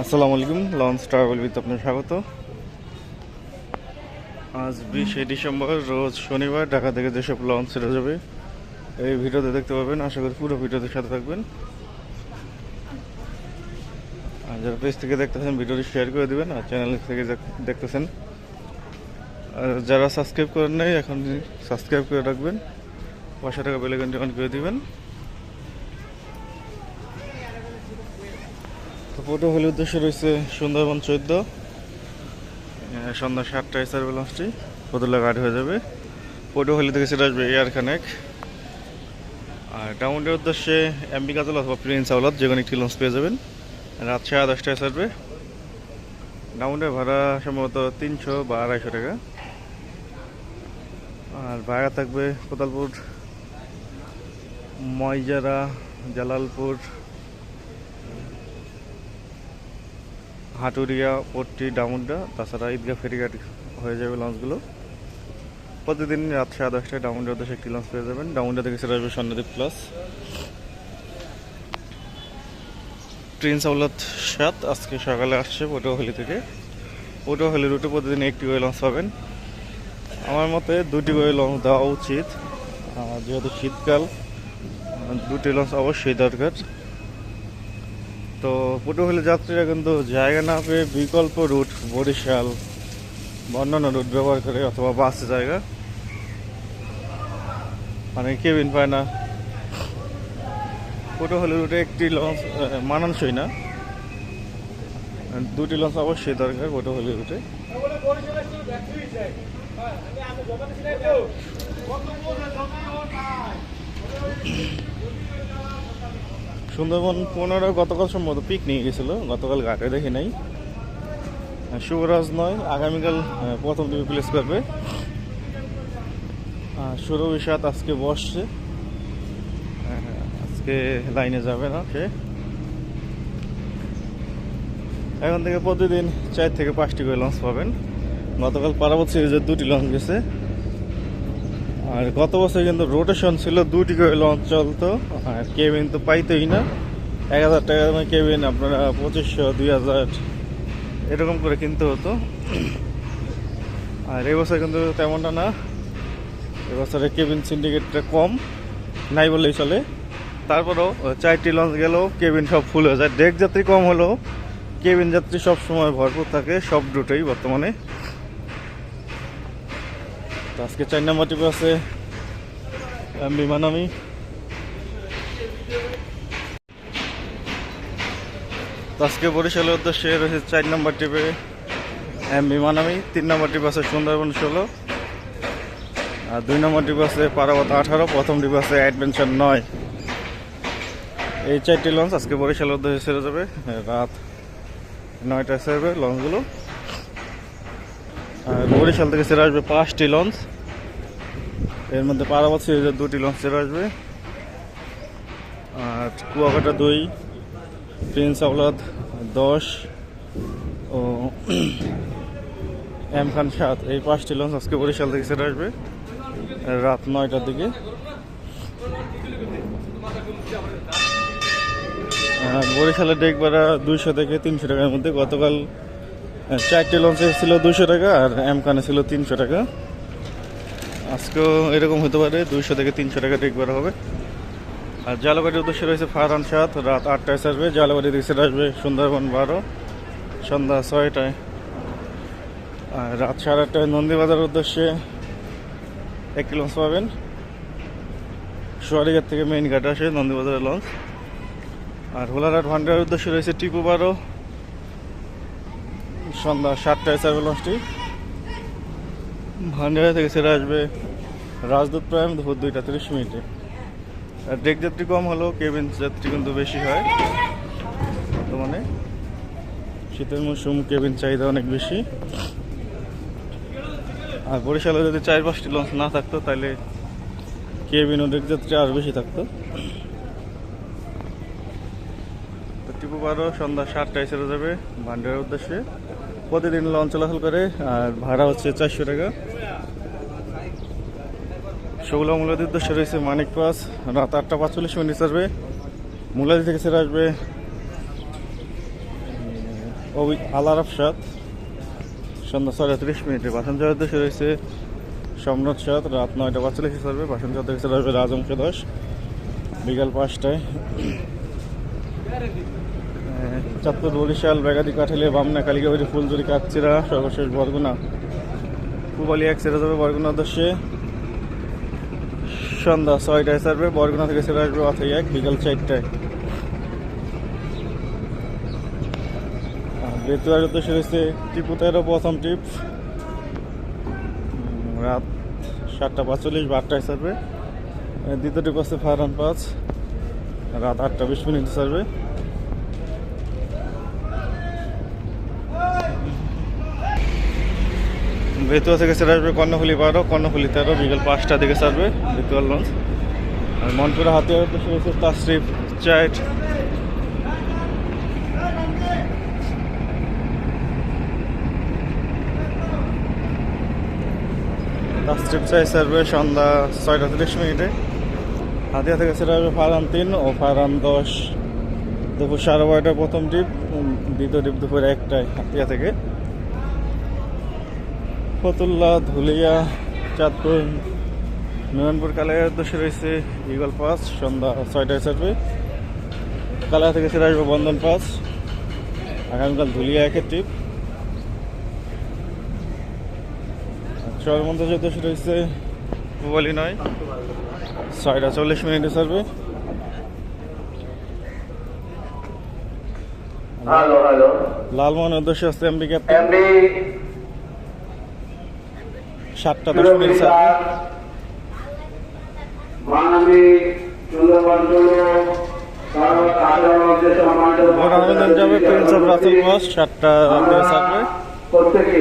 আসসালামু আলাইকুম launch travel with আপনার স্বাগত। আজ বিশে ডিসেম্বর, রোজ শনিবার ঢাকা থেকে যেসব লঞ্চ ছেড়ে যাবে, এই ভিডিওতে দেখতে পাবেন, আশা করি পুরো ভিডিওতে সাথে থাকবেন। আর যারা পেজ থেকে দেখতেছেন, ভিডিওটি শেয়ার করে দেবেন, আর চ্যানেল থেকে দেখ- দেখতেছেন। আর যারা সাবস্ক্রাইব করেন নাই, এখন সাবস্ক্রাইব করে রাখবেন। পাঁচশো টাকা বেলেগনটি অন করে দিবেন। তো হলে উদ্দেশ্য রয়েছে সুন্দরবন চোদ্দ। সন্ধ্যা সাতটায় সার্ভে লঞ্চটি ফতুল্লা গাড়ি হয়ে যাবে। হলে থেকে সেটা আসবে এয়ার কানেক্ট আর ডাউনের উদ্দেশ্যে এমবি কাজল অথবা প্রিন্স আওলাদ, যে কোনো একটি লঞ্চ পেয়ে যাবেন। রাত সাড়ে দশটায় সার্ভে ডাউনের ভাড়া সম্ভবত তিনশো বা আড়াইশো টাকা। আর ভাড়া থাকবে কোতালপুর ময়জারা, জালালপুর হাটুরিয়া, পট্টি ডামুন্ডা তাছাড়া ঈদগাহ ফেরিঘাট হয়ে যাবে লঞ্চগুলো। প্রতিদিন রাত সাড়ে দশটায় ডামুন্ডার উদ্দেশ্যে একটি লঞ্চ পেয়ে যাবেন। ডামুন্ডা থেকে সেটা আসবে স্বর্ণদ্বীপ প্লাস। ট্রেন আউলাদ সাত, আজকে সকালে আসছে পটুয়াখালী থেকে। পটুয়াখালী রুটে প্রতিদিন একটি করে লঞ্চ পাবেন। আমার মতে দুটি করে লঞ্চ দেওয়া উচিত। যেহেতু শীতকাল দুটি লঞ্চ অবশ্যই দরকার। তো পটুয়াখালী যাত্রীরা কিন্তু জায়গা না পেয়ে বিকল্প রুট, বরিশাল, অন্যান্য রুট ব্যবহার করে অথবা বাসে জায়গা। মানে কেবিন পায় না। পটুয়াখালী রুটে একটি লঞ্চ মানানসই না। দুটি লঞ্চ অবশ্যই দরকার পটুয়াখালী রুটে। সুন্দরবন পনেরো গতকাল সম্ভবত পিকনিক গেছিল। গতকাল ঘাটে দেখি নাই। শুভরাজ নয়, আগামীকাল প্রথম টিভি প্লেস করবে। সুরভি সাত আজকে বসছে। আজকে লাইনে যাবে না, সে। এখন থেকে প্রতিদিন চার থেকে পাঁচটি করে লঞ্চ পাবেন। গতকাল পারাবত সিরিজের দুটি লঞ্চ গেছে। আর গত বছর কিন্তু রোটেশন ছিল দুটি করে লঞ্চ চলতো। আর কেবিন তো পাইতোই না। এক হাজার টাকা দামে কেবিন আপনারা পঁচিশশো, দুই হাজার, এরকম করে কিনতে হতো। আর এবছর কিন্তু তেমনটা না। এবছরে কেবিন সিন্ডিকেটটা কম, নাই বললেই চলে। তারপরেও চারটি লঞ্চ গেলেও কেবিন সব ফুল হয়ে যায়। ডেক যাত্রী কম হলেও কেবিন যাত্রী সব সময় ভরপুর থাকে, সব রুটেই বর্তমানে। আজকে চার নম্বর টিপে আছে বিমান আমি আজকে বরিশালের উদ্দেশ্যে রয়েছে চার নম্বর টিপে এম বিমান আমি তিন নম্বর টিপ আছে সুন্দরবন ষোলো, আর দুই নম্বর টিপ আছে পারাবত আঠারো, প্রথম টিপ আছে অ্যাডভেঞ্চার নয়। এই চারটি লঞ্চ আজকে বরিশালের উদ্দেশ্যে ছেড়ে যাবে। রাত নয়টায় ছেড়বে লঞ্চগুলো। বরিশাল থেকে ছেড়ে আসবে পাঁচটি লঞ্চ এর মধ্যে পারাবত সিরিজের দুটি লঞ্চ ছেড়ে আসবে। আর কুয়াকাটা দুই, প্রিন্স আওলাদ দশ ও এম খান সাত। এই পাঁচটি লঞ্চ আজকে বরিশাল থেকে ছেড়ে আসবে। রাত নয়টার দিকে। বরিশালের ডেক ভাড়া দুইশো থেকে তিনশো টাকার মধ্যে গতকাল চারটে লঞ্চে ছিল দুশো টাকা আর এম কানে ছিল তিনশো টাকা। আজকেও এরকম হতে পারে, দুইশো থেকে তিনশো টাকা ভাড়া হবে। আর জালবাড়ির উদ্দেশ্যে রয়েছে ফারান সাত রাত আটটায় আসবে। জালবাড়ি থেকে আসবে সুন্দরবন বারো, সন্ধ্যা ছয়টায়। আর রাত সাড়ে আটটায় নন্দীবাজার উদ্দেশ্যে একটি লঞ্চ পাবেন। সোয়ারিঘাট থেকে মেইন ঘাট আসে নন্দীবাজারের লঞ্চ আর হোলারহাট ভান্ডারের উদ্দেশ্যে রয়েছে টিপু বারো সন্ধ্যা সাতটায় সার্ভে লঞ্চটি ভান্ডারা থেকে সেটা আসবে রাজদূত প্রাইম দুপুর দুইটা তিরিশ মিনিটে। আর ডেক যাত্রী কম হলেও কেবিন যাত্রী কিন্তু বেশি হয়। বর্তমানে শীতের মৌসুম কেবিন চাহিদা অনেক বেশি। আর বরিশালে যদি চার পাঁচটি লঞ্চ না থাকতো, তাহলে কেবিন ও ডেক যাত্রী আর বেশি থাকতো। টিপু বারো সন্ধ্যা সাতটায় ছেড়ে যাবে ভান্ডারের উদ্দেশ্যে। প্রতিদিন লঞ্চ চলাচল করে, আর ভাড়া হচ্ছে চারশো টাকা। সেগুলো মূলাদির উদ্দেশ্যে রয়েছে মানিক পাস। রাত আটটা পাঁচচল্লিশ মিনিট আসবে। মুলাদি থেকে ছেড়ে আসবে আলার আফসাদ। সন্ধ্যা ছয়টা তিরিশ মিনিটে বাসন যাওয়ার উদ্দেশ্যে রয়েছে সম্রাট সাত রাত নয়টা পাঁচচল্লিশে ছাড়বে বাসন যাওয়ার থেকে রাজ অংশ দশ বিকাল পাঁচটায়। চাঁদপুর বরিশাল, বেগাদি, কাঠালিয়া, বামনা কালিকাবাড়ি ফুলজুরি কাকচিরা, সর্বশেষ বরগুনা। পুবালি এক ছেড়ে যাবে বরগুনা উদ্দেশ্যে। সন্ধ্যা ছয়টায় ছাড়বে, বরগুনা থেকে ছেড়ে আসবে অথই এক, বিকাল চারটায়। বেতুয়ার উদ্দেশ্যে রয়েছে টিপু তেরো, প্রথম টিপ। রাত সাতটা পাঁচচল্লিশ, বারটায় ছাড়বে। দ্বিতীয় টিপ আছে ফারহান পাঁচ। রাত আটটা বিশ মিনিট ছাড়বে। বেতুয়া থেকে ছেড়ে আসবে কর্ণফুলি বারো, কর্ণফুলি তেরো, বিকেল পাঁচটা দিকে ছাড়বে বেতুয়ার লঞ্চ। আর মনপুরা হাতিয়ার উদ্দেশ্যে রয়েছে তাসরিফ চাইট তাসরিফ চাই ছাড়বে সন্ধ্যা ছয়টা তিরিশ মিনিটে। হাতিয়া থেকে ছেড়ে আসবে ফারান তিন ও ফারান দশ। দুপুর সাড়ে বারোটা প্রথম ট্রিপ দ্বিতীয় ট্রিপ দুপুর একটায় হাতিয়া থেকে। ফতুল্লা ধুলিয়া চাঁদপুর নয়নপুর কালাইয়ের উদ্দেশ্যে রয়েছে ইগল পাস সন্ধ্যা ছয়টায় ছাড়বে। কালাইয়া থেকে ছেড়ে আসবে বন্ধন পাস। আগামীকাল ধুলিয়া একের ট্রিপ চরমন্দ উদ্দেশ্যে রয়েছে পুবালি নয়। ছয়টা চল্লিশ মিনিটে ছাড়বে। লালমোহনের উদ্দেশ্যে আছে এমবি ক্যাপ্টেন সাতটা দশ মিনিট ছাড়বে মানবী যাবে প্রিন্স অফ রাসেল বস সাতটা প্রত্যেকে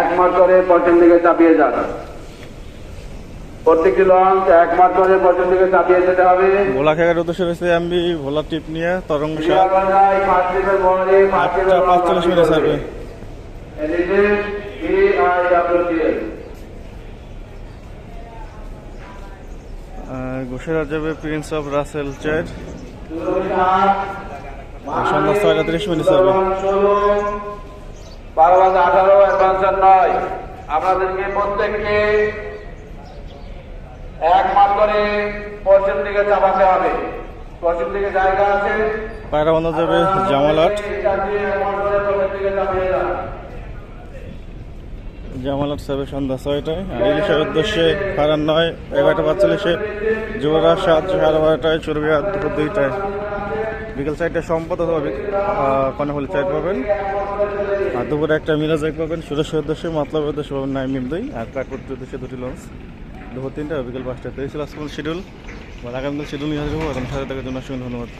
এক মাস করে পশ্চিম দিকে চাপিয়ে যান প্রত্যেকটি লঞ্চ এক মাস করে পশ্চিম দিকে চাপিয়ে যেতে হবে। ভোলা খেলার উদ্দেশ্যে রয়েছে এমবি ভোলা টিপ নিয়ে তরঙ্গ আটটা পাঁচচল্লিশ মিনিট ছাড়বে ট্রিপের আর ঘোষেরা যাবে প্রিন্স অফ রাসেল চার সন্ধ্যা ছয়টা তিরিশ মিনিট ছাড়বে বারো বাজে আঠারো অ্যাডভান্সার নয়। আপনাদেরকে প্রত্যেককে এক মাস করে পশ্চিম দিকে চাপাতে হবে। পশ্চিম দিকে জায়গা আছে। পায়রা বন্ধ যাবে জামালাট দিকে চাপিয়ে জামালাট যাবে সন্ধ্যা ছয়টায়। আর ইলিশের উদ্দেশ্যে ফারান নয়, এগারোটা পাঁচচল্লিশে যুবরাজ সাত, সাড়ে বারোটায় চর্বিয়া দুপুর দুইটায়। বিকেল চারটায় সম্পদ অথবা কর্ণফুলি চাইট পাবেন। আর দুপুরে একটা মিরাজ এক পাবেন। সুরেশের উদ্দেশ্যে, মতলবের উদ্দেশ্যে পাবেন নাই মিল দুই। আর কাঠপত্রের উদ্দেশ্যে দুটি লঞ্চ। দুপুর তিনটা, বিকেল পাঁচটা তো এই ছিল আজকের শিডিউল আগামীকাল শিডিউল নিয়ে আসব এখন সাথে থাকার জন্য অসংখ্য ধন্যবাদ।